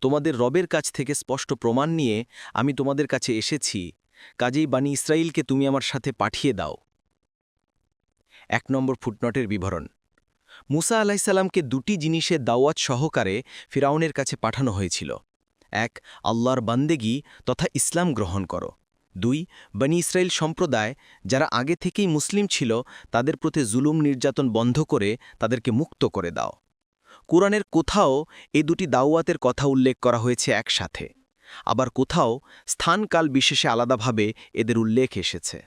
তোমাদের রবের কাছ থেকে স্পষ্ট প্রমাণ নিয়ে আমি তোমাদের কাছে এসেছি। কাজেই বাণী ইসরায়েলকে তুমি আমার সাথে পাঠিয়ে দাও। এক নম্বর ফুটনটের বিবরণ। মুসা আলাহিসাল্লামকে দুটি জিনিসের দাওয়াত সহকারে ফিরাউনের কাছে পাঠানো হয়েছিল। এক, আল্লাহর বান্দেগি তথা ইসলাম গ্রহণ করো। দুই, বনি ইসরায়েল সম্প্রদায় যারা আগে থেকেই মুসলিম ছিল, তাদের প্রতি জুলুম নির্যাতন বন্ধ করে তাদেরকে মুক্ত করে দাও। কোরআনের কোথাও এ দুটি দাওয়াতের কথা উল্লেখ করা হয়েছে একসাথে। আবার কোথাও স্থানকাল বিশেষে আলাদাভাবে এদের উল্লেখ এসেছে।